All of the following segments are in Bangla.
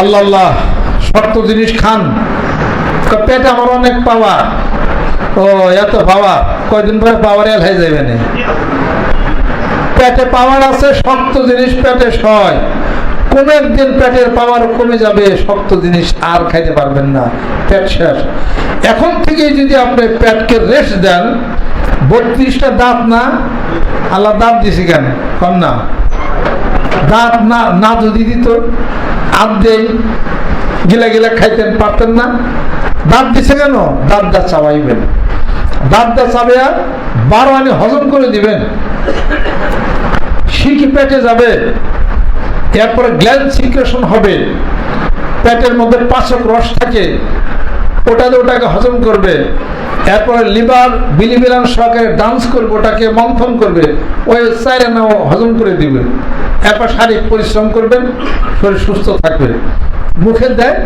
আল্লাহ আল্লাহ শক্ত জিনিস খান। পেটে আমার অনেক পাওয়া। ও, এত পাওয়া। কয়দিন পরে পাওয়ার এল হয়ে যাবে না। পেটে পাওয়ার আছে, শক্ত জিনিস পেটে সয়। কোন একদিন পেটের পাওয়ার কমে যাবে, শক্ত জিনিস আর খাইতে পারবেন না। পেট শেষ। এখন থেকে যদি আপনি পেটকে রেস্ট দেন, বত্রিশটা দাঁত না, আল্লাহ দাঁত দিছি কেন? কম না। দাঁত না না যদি দিত আধ দেই গিলা গিলা খাইতেন, পারতেন না। দাঁত দিছে কেন? দাঁত দা চাবাইবেন। দাঁত দা চাবাইয়া বারো আনি হজম করে দিবেন। শিখি পেটে যাবে, এরপরে গ্ল্যান্ড সিক্রেশন হবে। পেটের মধ্যে পাচক রস থাকে, ওটাতে ওটাকে হজম করবে। এরপরে লিভার বিলিবিলান সহকারে ডান্স করবে, ওটাকে মন্থন করবে। ওই চাইরে নাও হজম করে দিবে। এরপর শারীরিক পরিশ্রম করবেন, শরীর সুস্থ থাকবে। মুখে দেয়,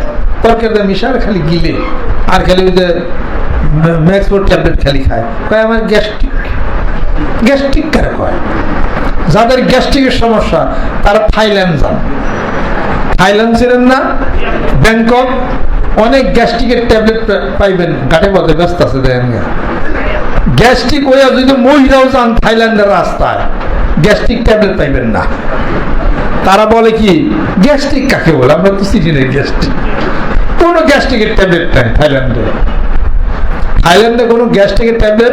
তরকারি দেয় মিশার খালি গিলে। আর খালি ওই যে ম্যাক্সফোর ট্যাবলেট খালি খায়। কয়, আমার গ্যাস্ট্রিক। গ্যাস্ট্রিক কারে কয়? যাদের গ্যাস্ট্রিকের সমস্যা, তারা থাইল্যান্ড যান। থাইল্যান্ড ছিলেন না, ব্যাংকক। অনেক গ্যাস্ট্রিকের ট্যাবলেট পাইবেন। ঘাটে পথে ব্যস্ত আছে, দেখেন গ্যাস্ট্রিক ওয়া যদি মহিলাও যান থাইল্যান্ডের রাস্তায় গ্যাস্ট্রিক ট্যাবলেট পাইবেন না। তারা বলে কি, গ্যাস্ট্রিক কাকে বলে? আমরা তো না গ্যাস্ট্রিক। কোনো গ্যাস্ট্রিকের ট্যাবলেট নাই থাইল্যান্ডে। থাইল্যান্ডে কোনো গ্যাস্ট্রিকের ট্যাবলেট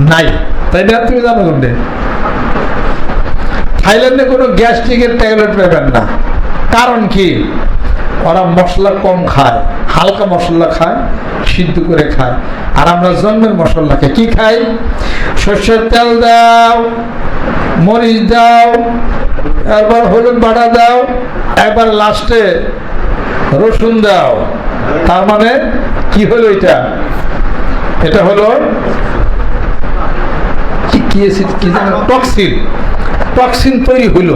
নাই। তাই না? তুমি জানো কোনটা? থাইল্যান্ডে কোনো গ্যাস্ট্রিকের ট্যাবলেট পাবেন না। কারণ কি? ওরা মশলা কম খায়, হালকা মশলা খায়, সিদ্ধ করে খায়। আর আমরা জন্মের মশলাকে কি খাই? সর্ষের তেল দাও মরিচ দাও, একবার হলুদ বাটা দাও, একবার লাস্টে রসুন দাও। তার মানে কি হলো এটা? এটা হলো কি টক্সিন টক্সিন তৈরি হইল।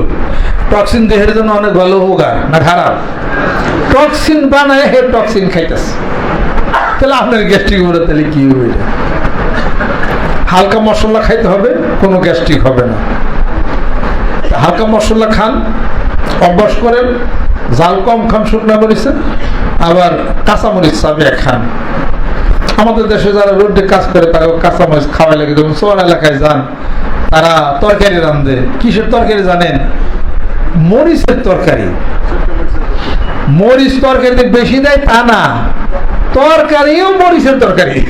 টক্সিন দেহের জন্য অনেক ভালো উপকার না খারাপ? টক্সিন বানায় হে টক্সিন খাইতেছে। তাহলে আপনার গ্যাস্ট্রিক হবে তাহলে কি হবে? হালকা মশলা খাইতে হবে, কোনো গ্যাস্ট্রিক হবে না। হালকা মশলা খান, অভ্যাস করেন, জাল কম খান, শুকনা মরিচে, আবার কাঁচামরিচ চাবিয়ে খান। আমাদের দেশে যারা রোডে কাজ করে, তারা কাঁচামরিচ খাওয়াই লাগে। যেমন চোর এলাকায় যান, তারা তরকারি রান্ধে কিসের তরকারি জানেন? মরিচের তরকারি। মরিচ তরকারিতে বেশি দেয় তা না। তরকারিও মরিচের তরকারি।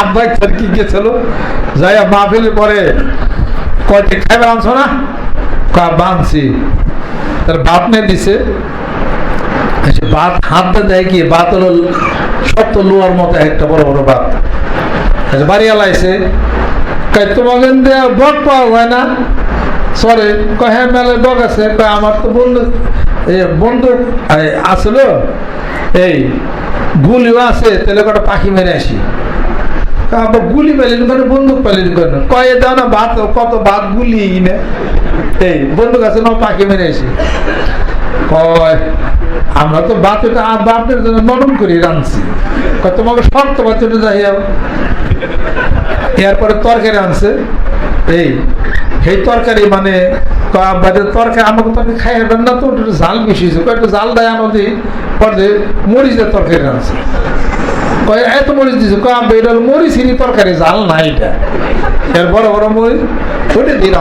আব্বাই তোর কি গেছিল যাই মাহফিলে পরে কয়টি খাইবার আনছো না? কয়া বানছি। তার ভাত নিয়ে দিছে। এসে ভাত হাতে দেয় কি? ভাত হলো সত্য লোয়ার মতো একটা বড় বড় ভাত আচ্ছা বাড়ি আলাইছে। কয় তোমাকে দেয়া বক পাওয়া যায় না? সরে। কয় হ্যাঁ মেলে বক আছে। কয় আমার তো বন্ধু এই, আসলো। এই গুলিও আছে। তাহলে কটা পাখি মেরে আসি। আবার গুলি পেলেন কেন বন্দুক পেলেন কেন? কয়ে দাও না ভাত কত ভাত গুলি কিনে এই, বন্দুক আছে না পাখি মেরে কয়, আমরা তো বাতুটা বাপের জন্য নরম করে, রাঁধছি। তোমাকে শক্ত বাতুটা যাই এরপরে তরকারি আনছে। এই, সেই তরকারি মানে আব্বাদের তরকারি আমাকে তরকারি খাই হেবেন না তো একটু জাল বেশি একটু জাল দেয় আমাদের পরে মরিচের তরকারি আনছে। কয় এত মরিচ দিছে। কয়, আব্বা, এটা হলো মরিচেরই তরকারি। জাল না এটা। এর বড় বড় মরিচ, ওইটা দিয়ে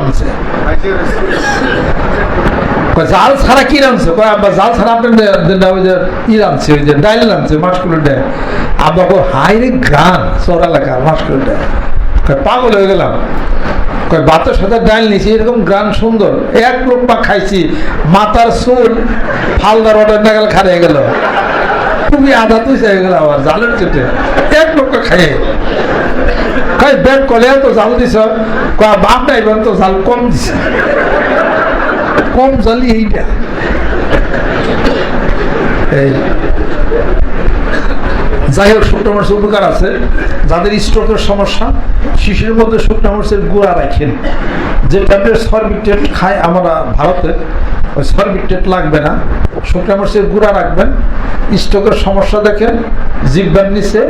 কয়, জাল ছাড়া কি রাঁধছে? কয়, আব্বা, জাল ছাড়া আপনার ওই যে ই রাঁধছে, ওই যে ডাইল রাঁধছে মাসকুলের ডাইল। আব্বা কয় হাই রে গান চোর এলাকার মাসকুলের ডাইল। কয়, পাগল হয়ে গেলাম। কয় ভাতের সাথে ডাইল নিয়েছি এরকম গান সুন্দর। এক লোক পা খাইছি, মাথার চুল, ফালদার অর্ডার নাগাল খারিয়ে গেল। খুবই আধা তুই হয়ে গেল, আবার জালের চেটে এক লোক খাইয়ে কয় ব্যাগ কলে তো জাল দিছ। কয়, বাপ ডাইবেন তো জাল কম দিছে। কম জালি এইটা। এই। যাই হোক, শুকনো মরিচের উপকার আছে। যাদের স্ট্রোকের সমস্যা, শিশুর মধ্যে শুকনো মরিচের গুঁড়া রাখেন। যে ট্যাবলেট সরবিটেট খায় আমরা ভারতে, ওই সরবিটেট লাগবে না। শুকনো মরিচের গুঁড়া রাখবেন স্ট্রোকের সমস্যা দেখেন, জিব্বার নিচে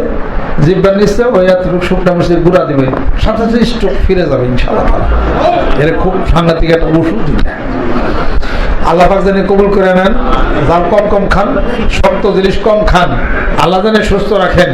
জিব্বার নিচে ওই এতটুকু শুকনো মরিচের গুঁড়া দিবে, সাথে সাথে স্ট্রোক ফিরে যাবে ইনশাআল্লাহ এর খুব সাংঘাতিক একটা ওষুধ আল্লাহ পাক জানে কবুল করে নেন জাল কম কম খান, শক্ত জিনিস কম খান, আল্লাহ জানে সুস্থ রাখেন।